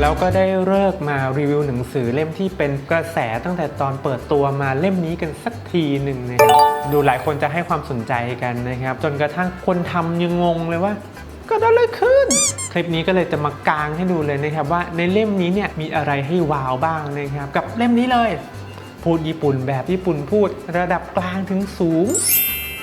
แล้วก็ได้เลิกมารีวิวหนังสือเล่มที่เป็นกระแสตั้งแต่ตอนเปิดตัวมาเล่มนี้กันสักทีหนึ่งนะครับดูหลายคนจะให้ความสนใจกันนะครับ จนกระทั่งคนทำยังงงเลยว่าก็ได้เลยขึ้น คลิปนี้ก็เลยจะมากางให้ดูเลยนะครับว่าในเล่มนี้เนี่ยมีอะไรให้ว้าวบ้างนะครับ กับเล่มนี้เลย พูดญี่ปุ่นแบบญี่ปุ่นพูดระดับกลางถึงสูง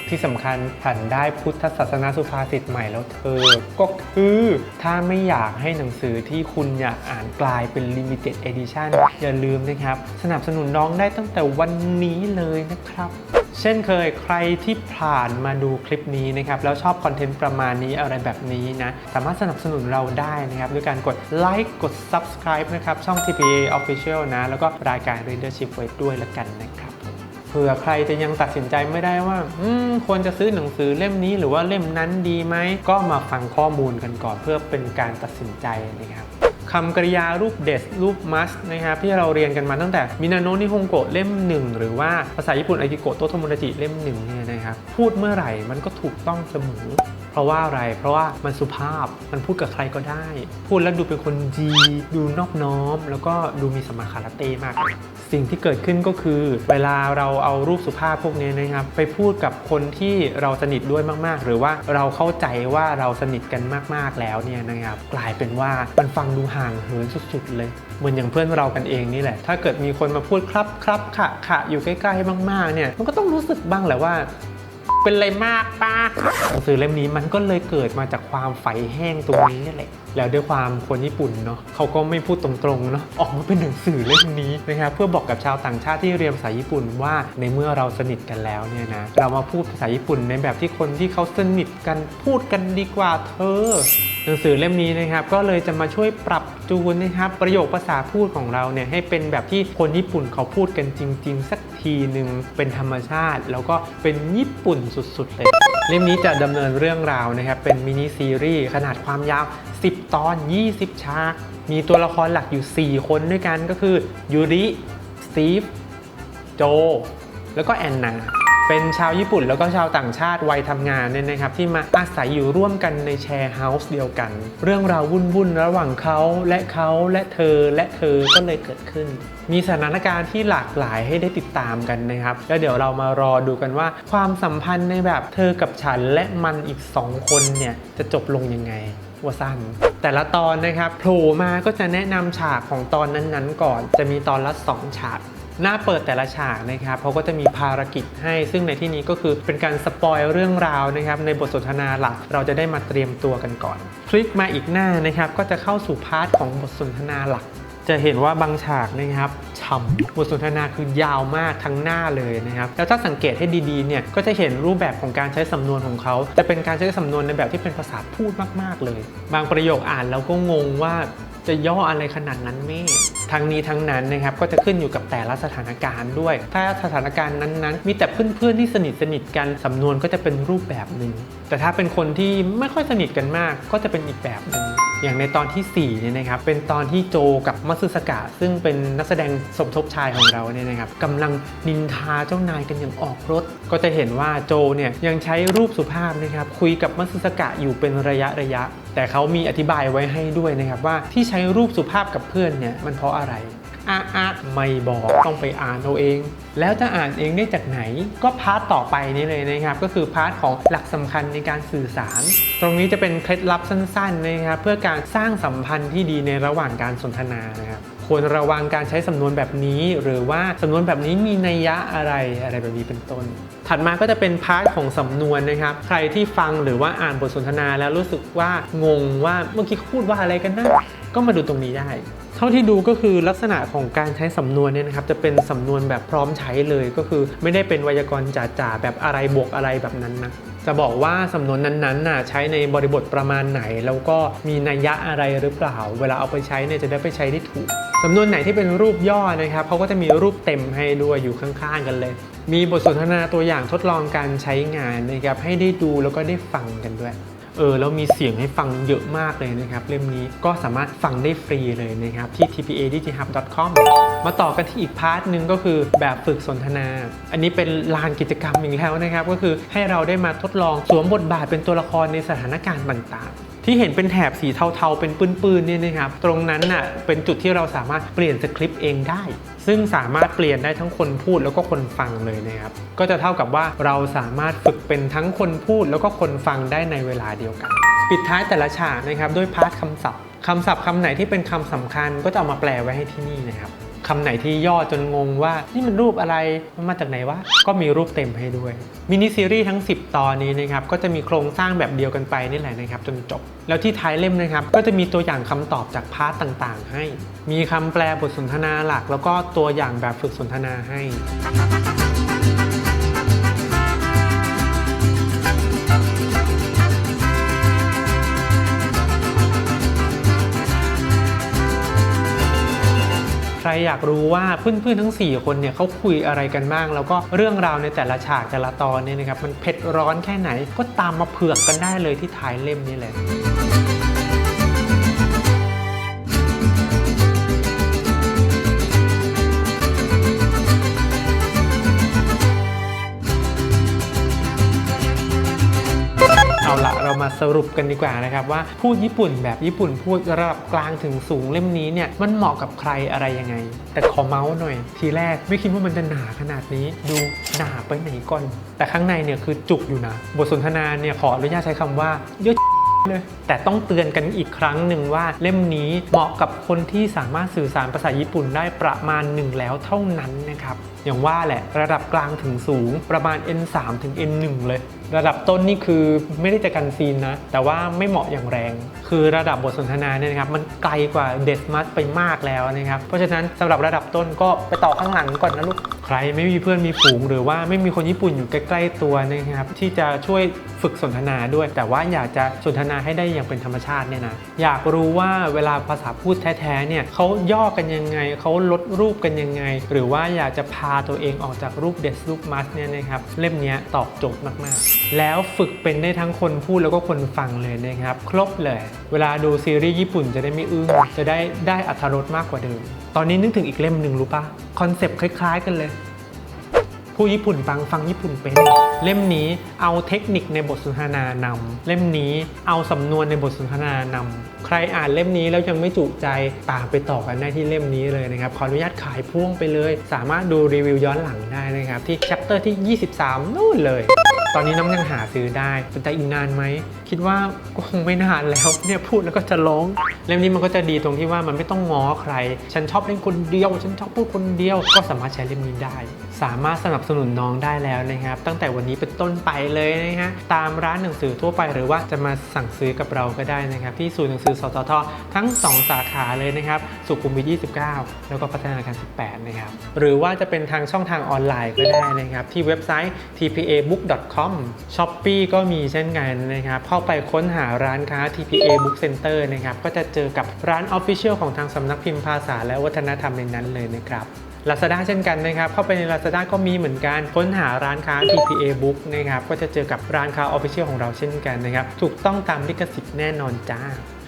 ที่สำคัญฉันได้พุทธศาสนาสุภาษิตใหม่แล้วเธอ ก็คือถ้าไม่อยากให้หนังสือที่คุณอยากอ่านกลายเป็น Limited Edition อย่าลืมนะครับ สนับสนุนน้องได้ตั้งแต่วันนี้เลยนะครับเช่นเคยใครที่ผ่านมาดูคลิปนี้นะครับแล้วชอบคอนเทนต์ประมาณนี้อะไรแบบนี้นะสามารถสนับสนุนเราได้นะครับด้วยการกดไลค์กด Subscribe นะครับช่อง TPA Official นะแล้วก็รายการ Readership ไว้ด้วยละกันนะครับ เผื่อใครจะยังตัดสินใจไม่ได้ว่าอืควรจะซื้อหนังสือเล่มนี้หรือว่าเล่มนั้นดีไหม ก็มาฟังข้อมูลกันก่อนเพื่อเป็นการตัดสินใจนะครับคำกริยารูปเดสรูปมัสนะครับที่เราเรียนกันมาตั้งแต่มินาโนะนิฮงโกะเล่มหนึ่งหรือว่าภาษาญี่ปุ่นอากิโกะโตโทโมดาจิเล่มหนึ่งเนี่ยนะครับพูดเมื่อไหร่มันก็ถูกต้องเสมอ ราะว่าอะไร เพราะว่ามันสุภาพ มันพูดกับใครก็ได้ พูดแล้วดูเป็นคนดี ดูนอบน้อม แล้วก็ดูมีสมาคารเต้มาก สิ่งที่เกิดขึ้นก็คือ เวลาเราเอารูปสุภาพพวกนี้นะครับ ไปพูดกับคนที่เราสนิทด้วยมากๆ หรือว่าเราเข้าใจว่าเราสนิทกันมากๆแล้วเนี่ยนะครับ กลายเป็นว่ามันฟังดูห่างเหินสุดๆ เลยเหมือนอย่างเพื่อนเรากันเองนี่แหละ ถ้าเกิดมีคนมาพูดครับครับขะขะอยู่ใกล้ๆมากๆเนี่ยมันก็ต้องรู้สึกบ้างแหละว่า เป็นอะไรมากป้าหนังสือเล่มนี้มันก็เลยเกิดมาจากความใฝ่แห้งตรงนี้นี่แหละแล้วด้วยความคนญี่ปุ่นเนาะเขาก็ไม่พูดตรงๆเนาะออกมาเป็นหนังสือเล่มนี้นะครับเพื่อบอกกับชาวต่างชาติที่เรียนภาษาญี่ปุ่นว่าในเมื่อเราสนิทกันแล้วเนี่ยนะเรามาพูดภาษาญี่ปุ่นในแบบที่คนที่เขาสนิทกันพูดกันดีกว่าเธอหนังสือเล่มนี้นะครับก็เลยจะมาช่วยปรับจูนนะครับประโยคภาษาพูดของเราเนี่ยให้เป็นแบบที่คนญี่ปุ่นเขาพูดกันจริง ๆ สักทีหนึ่งเป็นธรรมชาติ แล้วก็เป็นญี่ปุ่นสุดๆเลย เล่มนี้จะดำเนินเรื่องราวนะครับ เป็นมินิซีรีส์ขนาดความยาว 10 ตอน 20 ฉาก มีตัวละครหลักอยู่ 4 คนด้วยกันก็คือยูริ สตีฟ โจ แล้วก็แอนนา เป็นชาวญี่ปุ่นแล้วก็ชาวต่างชาติวัยทำงานเนี่ยนะครับที่มาอาศัยอยู่ร่วมกันในแชร์เฮาส์เดียวกัน เรื่องราววุ่นๆระหว่างเขาและเขาและเธอและเธอก็เลยเกิดขึ้น มีสถานการณ์ที่หลากหลายให้ได้ติดตามกันนะครับ แล้วเดี๋ยวเรามารอดูกันว่า ความสัมพันธ์ในแบบเธอกับฉันและมันอีก 2 คนเนี่ยจะจบลงยังไงว่าสั้นแต่ละตอนนะครับโผล่มาก็จะแนะนำฉากของตอนนั้นๆ ก่อน จะมีตอนละ 2 ฉาก หน้าเปิดแต่ละฉากนะครับเขาก็จะมีภารกิจให้ ซึ่งในที่นี้ก็คือเป็นการสปอยเรื่องราวนะครับในบทสนทนาหลักเราจะได้มาเตรียมตัวกันก่อน คลิกมาอีกหน้านะครับก็จะเข้าสู่พาร์ทของบทสนทนาหลักจะเห็นว่าบางฉากนะครับช่ำบทสนทนาคือยาวมากทั้งหน้าเลยนะครับแล้วถ้าสังเกตให้ดีๆเนี่ยก็จะเห็นรูปแบบของการใช้สำนวนของเขาจะเป็นการใช้สำนวนในแบบที่เป็นภาษาพูดมากๆเลย บางประโยคอ่านแล้วก็งงว่า จะย่ออะไรขนาดนั้นแม่ทั้งนี้ทั้งนั้นนะครับก็จะขึ้นอยู่กับแต่ละสถานการณ์ด้วย ถ้าสถานการณ์นั้นๆ มีแต่เพื่อนๆที่สนิทสนิทกันสำนวนก็จะเป็นรูปแบบหนึ่งแต่ถ้าเป็นคนที่ไม่ค่อยสนิทกันมากก็จะเป็นอีกแบบหนึ่ง อย่างในตอนที่4เนี่ยนะครับเป็นตอนที่โจกับมัตสึสกะ ซึ่งเป็นนักแสดงสมทบชายของเราเนี่ยนะครับกำลังนินทาเจ้านายกันอย่างออกรถ ก็จะเห็นว่าโจเนี่ยยังใช้รูปสุภาพนะครับคุยกับมัตสึสกะอยู่เป็นระยะระยะ แต่เขามีอธิบายไว้ให้ด้วยนะครับว่าที่ใช้รูปสุภาพกับเพื่อนเนี่ยมันเพราะอะไร อะอะไม่บอกต้องไปอ่านเอาเอง แล้วจะอ่านเองได้จากไหน ก็พาร์ทต่อไปนี้เลยนะครับ ก็คือพาร์ทของหลักสำคัญในการสื่อสาร ตรงนี้จะเป็นเคล็ดลับสั้นๆนะครับเพื่อการสร้างสัมพันธ์ที่ดีในระหว่างการสนทนานะครับควรระวังการใช้สำนวนแบบนี้ หรือว่าสำนวนแบบนี้มีนัยยะอะไรอะไรแบบนี้เป็นต้น ถัดมาก็จะเป็นพาร์ทของสำนวนนะครับ ใครที่ฟังหรือว่าอ่านบทสนทนาแล้วรู้สึกว่างงว่าเมื่อกี้เขาพูดว่าอะไรกันนะ ก็มาดูตรงนี้ได้ เท่าที่ดูก็คือลักษณะของการใช้สำนวนเนี่ยนะครับจะเป็นสำนวนแบบพร้อมใช้เลยก็คือ ไม่ได้เป็นไวยากรณ์จ๋าๆแบบอะไรบวกอะไรแบบนั้นนะจะบอกว่าสำนวนนั้นๆน่ะใช้ในบริบทประมาณไหน แล้วก็มีนัยยะอะไรหรือเปล่า เวลาเอาไปใช้เนี่ยจะได้ไปใช้ได้ถูกสำนวนไหนที่เป็นรูปย่อนะครับเขาก็จะมีรูปเต็มให้ด้วยอยู่ข้างๆ กันเลย มีบทสนทนาตัวอย่างทดลองการใช้งานนะครับให้ได้ดูแล้วก็ได้ฟังกันด้วย เออแล้วมีเสียงให้ฟังเยอะมากเลยนะครับ เล่มนี้ก็สามารถฟังได้ฟรีเลยนะครับที่ tpadgihub.com มาต่อกันที่อีกพาร์ทหนึ่งก็คือแบบฝึกสนทนา อันนี้เป็นลานกิจกรรมอีกแล้วนะครับ ก็คือให้เราได้มาทดลองสวมบทบาทเป็นตัวละครในสถานการณ์ต่างๆ ที่เห็นเป็นแถบสีเทาๆ เป็นปื้นๆเนี่ยนะครับ ตรงนั้นน่ะเป็นจุดที่เราสามารถเปลี่ยนสคริปต์เองได้ ซึ่งสามารถเปลี่ยนได้ทั้งคนพูดแล้วก็คนฟังเลยนะครับ ก็จะเท่ากับว่าเราสามารถฝึกเป็นทั้งคนพูดแล้วก็คนฟังได้ในเวลาเดียวกัน ปิดท้ายแต่ละฉากนะครับด้วยพาร์ทคำศัพท์คำศัพท์คำไหนที่เป็นคำสำคัญก็จะเอามาแปลไว้ให้ที่นี่นะครับ คำไหนที่ย่อจนงงว่า นี่มันรูปอะไรมันมาจากไหนวะ ก็มีรูปเต็มให้ด้วย มินิซีรีส์ทั้ง 10 ตอนนี้นะครับ ก็จะมีโครงสร้างแบบเดียวกันไปนี่แหละนะครับ จนจบ แล้วที่ท้ายเล่มนะครับ ก็จะมีตัวอย่างคำตอบจากพาร์ทต่างๆ ให้ มีคำแปลบทสนทนาหลัก แล้วก็ตัวอย่างแบบฝึกสนทนาให้ รอยากรู้ว่าเพื่อนๆทั้ง 4 คนเนี่ยเขาคุยอะไรกันบ้าง แล้วก็เรื่องราวในแต่ละฉากแต่ละตอนเนี่ยนะครับมันเผ็ดร้อนแค่ไหนก็ตามมาเผือกกันได้เลยที่ท้ายเล่มนี้เลย สรุปกันดีกว่านะครับว่าพูดญี่ปุ่นแบบญี่ปุ่นพูดระดับกลางถึงสูงเล่มนี้เนี่ยมันเหมาะกับใครอะไรยังไง แต่ขอเมาส์หน่อย ทีแรกไม่คิดว่ามันจะหนาขนาดนี้ ดูหนาไปไหนก่อน แต่ข้างในเนี่ยคือจุกอยู่นะ บทสนทนาเนี่ยขออนุญาตใช้คำว่าเยอะเลยแต่ต้องเตือนกันอีกครั้งหนึ่งว่าเล่มนี้เหมาะกับคนที่สามารถสื่อสารภาษาญี่ปุ่นได้ประมาณหนึ่งแล้วเท่านั้นนะครับ อย่างว่าแหละระดับกลางถึงสูงประมาณ N3 ถึง N1 เลยระดับต้นนี่คือไม่ได้จะกันซีนนะ แต่ว่าไม่เหมาะอย่างแรง คือระดับบทสนทนาเนี่ยนะครับมันไกลกว่าเดสมัสไปมากแล้วนะครับ เพราะฉะนั้นสำหรับระดับต้นก็ไปต่อข้างหลังก่อนนะลูก ใครไม่มีเพื่อนมีฝูง หรือว่าไม่มีคนญี่ปุ่นอยู่ใกล้ๆตัวนะครับ ที่จะช่วยฝึกสนทนาด้วย แต่ว่าอยากจะสนทนาให้ได้อย่างเป็นธรรมชาติเนี่ยนะอยากรู้ว่าเวลาภาษาพูดแท้ๆเนี่ยเขาย่อกันยังไงเขาลดรูปกันยังไง หรือว่าอยากจะพาตัวเองออกจากรูปเดสรูปมัสเนี่ยนะครับเล่มนี้ตอบโจทย์มากๆ แล้วฝึกเป็นได้ทั้งคนพูดแล้วก็คนฟังเลยนะครับ ครบเลย เวลาดูซีรีส์ญี่ปุ่นจะได้ไม่อึ้งจะได้ได้อัธรสมากกว่าเดิม ตอนนี้นึกถึงอีกเล่มหนึ่งรู้ปะคอนเซปต์คล้ายๆ กันเลย ผู้ญี่ปุ่นฟังฟังญี่ปุ่นเป็น เล่มนี้เอาเทคนิคในบทสนทนานำเล่มนี้เอาสำนวนในบทสนทนานำใครอ่านเล่มนี้แล้วยังไม่จุใจตามไปต่อกันได้ที่เล่มนี้เลยนะครับขออนุญาตขายพ่วงไปเลย สามารถดูรีวิวย้อนหลังได้นะครับที่ chapter ที่ 23นู่นเลย ตอนนี้น้องยังหาซื้อได้แต่อีกนานไหม คิดว่าก็คงไม่นานแล้วเนี่ยพูดแล้วก็จะร้องเล่มนี้มันก็จะดีตรงที่ว่ามันไม่ต้องง้อใคร ฉันชอบเล่นคนเดียว ฉันชอบพูดคนเดียว ก็สามารถใช้เล่มนี้ได้ สามารถสนับสนุนน้องได้แล้วนะครับ ตั้งแต่วันนี้เป็นต้นไปเลยนะฮะตามร้านหนังสือทั่วไปหรือว่าจะมาสั่งซื้อกับเราก็ได้นะครับ ที่ศูนย์หนังสือสตททั้ง 2 สาขาเลยนะครับสุขุมวิท 29 แล้วก็พัฒนาการ 18 นะครับ หรือว่าจะเป็นทางช่องทางออนไลน์ก็ได้นะครับที่เว็บไซต์ tpabook.com shopee ก็มีเช่นกันนะครับ เข้าไปค้นหาร้านค้า TPA Book Center นะครับ ก็จะเจอกับร้าน Official ของทางสำนักพิมพ์ภาษาและวัฒนธรรมในนั้นเลยนะครับ Lazada เช่นกันนะครับ เข้าไปใน Lazada ก็มีเหมือนกัน ค้นหาร้านค้า TPA Book นะครับ ก็จะเจอกับร้านค้า Official ของเราเช่นกันนะครับ ถูกต้องตามลิขสิทธิ์แน่นอนจ้า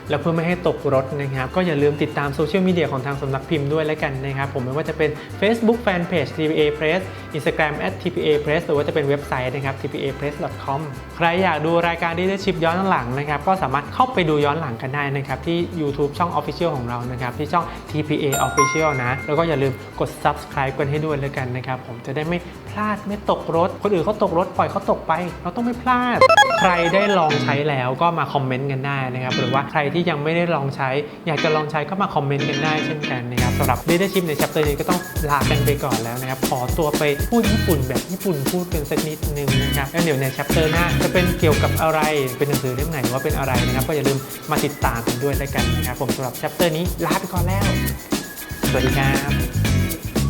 แล้วเพื่อไม่ให้ตกรถนะครับก็อย่าลืมติดตามโซเชียลมีเดียของทางสำนักพิมพ์ด้วยแล้วกันนะครับผมไม่ว่าจะเป็น Facebook Fanpage TPA Press Instagram @TPA Press หรือว่าจะเป็นเว็บไซต์นะครับ tpapress.com ใครอยากดูรายการ Leadership ย้อนหลังนะครับก็สามารถเข้าไปดูย้อนหลังกันได้นะครับที่ YouTube ช่อง Official ของเรานะครับที่ช่อง TPA Official นะ แล้วก็อย่าลืมกด Subscribe กันให้ด้วยแล้วกันนะครับผมจะได้ไม่พลาดไม่ตกรถ คนอื่นเขาตกรถปล่อยเขาตกไป เราต้องไม่พลาด ใครได้ลองใช้แล้วก็มาคอมเมนต์กันได้นะครับหรือว่าใครที่ยังไม่ได้ลองใช้ อยากจะลองใช้ก็มาคอมเมนต์กันได้เช่นกันนะครับสำหรับ Leadership ใน chapter นี้ก็ต้องลากันไปก่อนแล้วนะครับขอตัวไปพูดญี่ปุ่นแบบญี่ปุ่นพูดกันสักนิดนึงนะครับแล้วเดี๋ยวใน chapter หน้าจะเป็นเกี่ยวกับอะไรเป็นหนังสือเล่มไหนหรือว่าเป็นอะไรนะครับ ก็อย่าลืมมาติดตามกันด้วยแล้วกันนะครับผมสำหรับ chapter นี้ลาไปก่อนแล้วสวัสดีครับ